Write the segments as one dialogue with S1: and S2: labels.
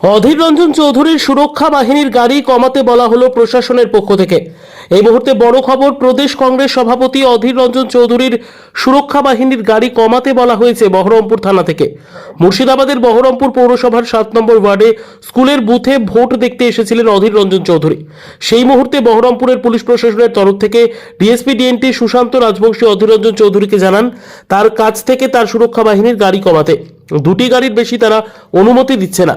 S1: অধীর রঞ্জন চৌধুরীর সুরক্ষা বাহিনীর গাড়ি কমাতে বলা হলো প্রশাসনের পক্ষ থেকে। এই মুহূর্তে বড় খবর, প্রদেশ কংগ্রেস সভাপতি অধীর রঞ্জন চৌধুরীর সুরক্ষা বাহিনীর গাড়ি কমাতে বলা হয়েছে বহরমপুর থানা থেকে। মুর্শিদাবাদের বহরমপুর পৌরসভার সাত নম্বর ওয়ার্ডে স্কুলের বুথে ভোট দেখতে এসেছিলেন অধীর রঞ্জন চৌধুরী। সেই মুহূর্তে বহরমপুরের পুলিশ প্রশাসনের তরফ থেকে ডিএসপি, ডিএনটি সুশান্ত রাজবংশী অধীর রঞ্জন চৌধুরীকে জানান, তার কাছ থেকে তার সুরক্ষা বাহিনীর গাড়ি কমাতে। দুটি গাড়ির বেশি তারা অনুমতি দিচ্ছে না।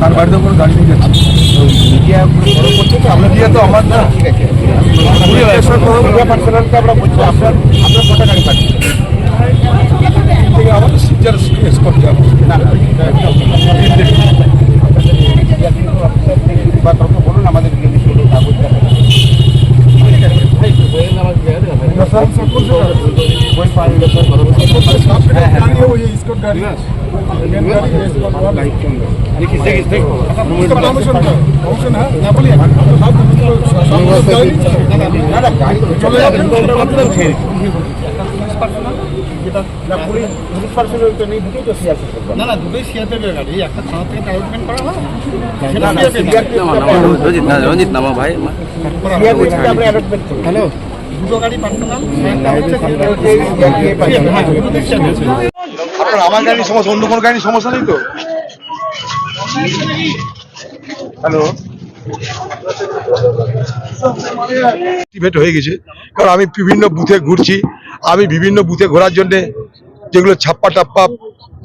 S2: তার বাড়িতে কোনো গাড়ি নিয়ে যাচ্ছে
S3: মিডিয়া আমরা
S2: মিডিয়া তো আমার না।
S3: ঠিক আছে। মিডিয়া পার্সোনালকে আমরা বলছি আপনার আপনার কটা গাড়ি
S2: থেকে আমাদের সিজার স্কট যাব।
S4: চলে যাবে
S3: না পুলিশ পুলিশ পার্সোনাল তো নেই দুটোই তো সিআরপি
S4: না না দুটোই সিআরপিএফ গাড়ি একটা থানা থেকে ট্রান্সপোর্ট করা হয়
S3: না না সিআরপি
S5: রঞ্জিত না রঞ্জিত নামা ভাই
S3: সিআরপি আমরা অ্যালটমেন্ট করি হ্যালো
S2: আমার গাড়ির সমস্যা, অন্য কোনো গাড়ির সমস্যা নেই তো? হ্যালো হয়ে গেছে। কারণ আমি বিভিন্ন বুথে ঘুরছি, আমি বিভিন্ন বুথে ঘোরার জন্যে যেগুলো ছাপ্পা টাপ্পা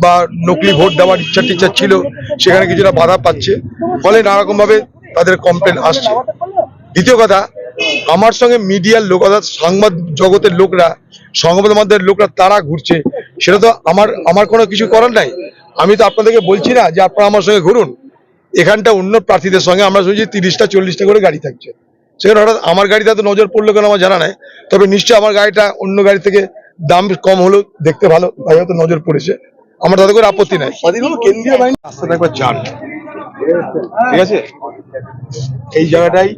S2: বা নকলি ভোট দেওয়ার ইচ্ছা টিচ্ছা ছিল, সেখানে কিছুটা বাধা পাচ্ছে। ফলে নানারকমভাবে তাদের কমপ্লেন আসছে। দ্বিতীয় কথা আমার সঙ্গে মিডিয়ার লোক অর্থাৎ সংবাদ জগতের লোকরা সংবাদ মাধ্যমের লোকরা তারা ঘুরছে। সেটা তো আমার আমার কোনো কিছু করার নাই। আমি তো আপনাদেরকে বলছি না যে আপনারা আমার সঙ্গে ঘুরুন। এখানটা অন্য প্রার্থীদের সঙ্গে আমরা শুনছি তিরিশটা চল্লিশটা করে গাড়ি থাকছে। সেখানে হঠাৎ আমার গাড়িটা তো নজর পড়ল কেন আমার জানা নাই। তবে নিশ্চয়ই আমার গাড়িটা অন্য গাড়ি থেকে দাম কম হলো দেখতে ভালো তাই হয়তো নজর পড়েছে। আমার তাতে করে আপত্তি নাই। কেন্দ্রীয় বাহিনী। রাস্তাটা একবার যান ঠিক আছে? এই জায়গাটাই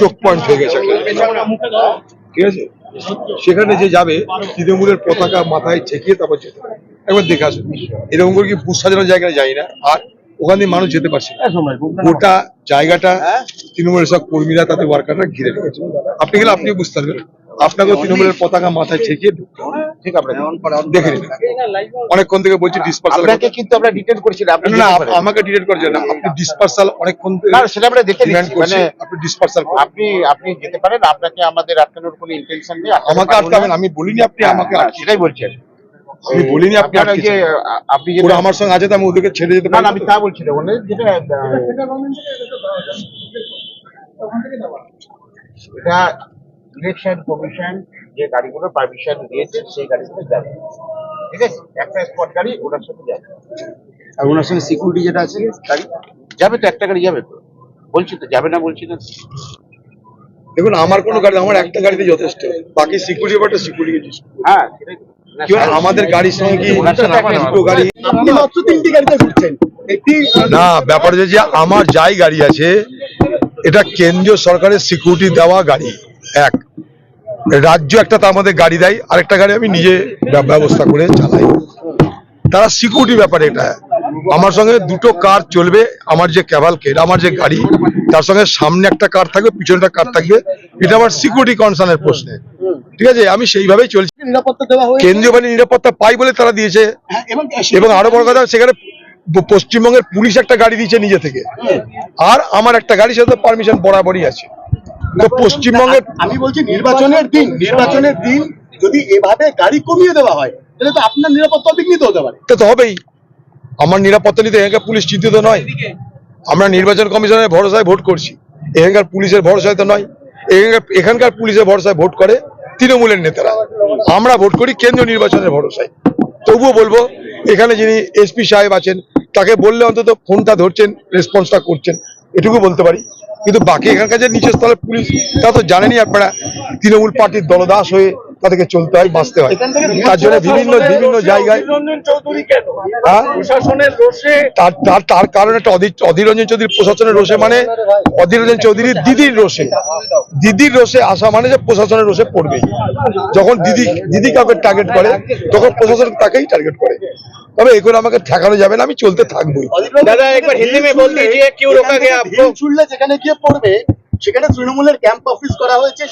S2: চোখ পয়েন্ট হয়ে গেছে ঠিক আছে? সেখানে যে যাবে তৃণমূলের পতাকা মাথায় ঠেকিয়ে তারপর যেতে হবে। একবার দেখে আসুন। এরকম করে কি বুথ সাজানোর জায়গায় যাই না। আর ওখান দিয়ে মানুষ যেতে পারছে না। গোটা জায়গাটা তৃণমূলের সব কর্মীরা তাদের ওয়ার্কাররা ঘিরে রেখেছে। আপনি গেলে আপনিও বুঝতে পারবেন। আপনাকেও তৃণমূলের পতাকা মাথায় ঠেকিয়ে ঢুকতে হবে।
S3: ঠিক আমরা
S2: দেখে নিন। অনেকক্ষণ থেকে বলছি ডিসপার্সাল
S3: আপনাকে কিন্তু আমরা ডিটেন করেছিলাম আপনি
S2: না
S3: যেতে
S2: আপ-
S3: পারেন।
S2: আমাকে ডিটেক্ট করছেন আপনি ডিসপার্সাল অনেকক্ষণ
S3: না সেটা আমরা দেখে নিচ্ছি মানে
S2: আপনি ডিসপার্সাল
S3: আপনি আপনি যেতে পারেন আপনাকে আমাদের আটকানোর কোনো ইন্টেনশন নেই
S2: আমাকে আটকাবেন আমি বলিনি আপনি আমাকে
S3: হ্যাঁ, সেটাই বলছি আমি।
S2: বলিনি আপনি
S3: আপনি
S2: ওরা আমার সঙ্গে আছে তো আমি ওদেরকে ছেড়ে যেতে
S3: না
S2: পারি।
S3: না, আমি তা বলছি না যেটা এটা ইলেকশন কমিশন যে গাড়িগুলো পারমিশন দিয়েছে সেই গাড়িগুলো যাবে। ঠিক আছে? একটা স্পট গাড়ি ওটার সাথে যাবে। আর ওনার সঙ্গে সিকিউরিটি যেটা আছে গাড়ি? যাবে তো একটা গাড়ি যাবে তো। বলছি তো যাবে না বলছি না?
S2: দেখুন আমার কোনো গাড়ি আমার একটা গাড়িতে যথেষ্ট। বাকি সিকিউরিটি ব্যাপারটা সিকিউরিটি
S3: হ্যাঁ
S2: আমাদের গাড়ির সঙ্গে কি
S3: ওনার
S2: দুটো গাড়ি
S4: আপনি মাত্র তিনটি গাড়িতে ঘুরছেন।
S2: না ব্যাপার যে আমার যাই গাড়ি আছে এটা কেন্দ্রীয় সরকারের সিকিউরিটি দেওয়া গাড়ি এক। রাজ্য একটা তার মধ্যে গাড়ি দেয় আরেকটা গাড়ি আমি নিজে ব্যবস্থা করে চালাই। তারা সিকিউরিটি ব্যাপারে এটা। আমার সঙ্গে দুটো কার চলবে আমার যে ক্যাভালকেট আমার যে গাড়ি তার সঙ্গে সামনে একটা কার থাকবে পিছনে একটা কার থাকবে। এটা আমার সিকিউরিটি কনসার্নের প্রশ্নে। ঠিক আছে? আমি সেইভাবেই চলছি।
S4: নিরাপত্তা
S2: কেন্দ্রীয় বাহিনী নিরাপত্তা পাই বলে তারা দিয়েছে।
S4: হ্যাঁ, এবং
S2: আরও বড় কথা সেখানে পশ্চিমবঙ্গের পুলিশ একটা গাড়ি দিয়েছে নিজে থেকে। আর আমার একটা গাড়ির সাথে পারমিশন বরাবরই আছে। তো পশ্চিমবঙ্গের
S6: আমি বলছি নির্বাচনের দিন নির্বাচনের দিন যদি এভাবে গাড়ি কমিয়ে দেওয়া হয় তাহলে তো আপনার নিরাপত্তা বিঘ্নিত হতে পারে।
S2: তো তো হবেই। আমার নিরাপত্তা নিতে এখানকার পুলিশ চিন্তিত নয়। আমরা নির্বাচন কমিশনের ভরসায় ভোট করছি। এখানকার পুলিশের ভরসায় তো নয়। এখানকার এখানকার পুলিশের ভরসায় ভোট করে তৃণমূলের নেতারা। আমরা ভোট করি কেন্দ্রীয় নির্বাচনের ভরসায়। তবুও বলব এখানে যিনি এসপি সাহেব আছেন তাকে বললে অন্তত ফোনটা ধরছেন রেসপন্সটা করছেন। এটুকু বলতে পারি। কিন্তু বাকি এখানকার যে নিচের স্তরের পুলিশ, তা তো জানেনি আপনারা। তৃণমূল পার্টির দলদাস হয়ে তাদেরকে চলতে হয় বাঁচতে হয়। তার জন্য বিভিন্ন বিভিন্ন জায়গায় হ্যাঁ? তার তার তার একটা অধীর অধীর রঞ্জন চৌধুরী প্রশাসনের রোষে মানে অধীর রঞ্জন চৌধুরীর দিদির রোষে দিদির রোষে আসা মানে যে প্রশাসনের রোষে পড়বেই যখন দিদি দিদি কাউকে টার্গেট করে তখন প্রশাসন তাকেই টার্গেট করে। তবে এগুলো আমাকে ঠেকানো যাবে না আমি চলতে থাকবোই।
S6: দাদা একবার হিন্দি মে বল দিজিয়ে কিউ রোকা গয়া আপকো ছুড়লে যেখানে গিয়ে পড়বে সেখানে তৃণমূলের ক্যাম্প অফিস করা হয়েছে।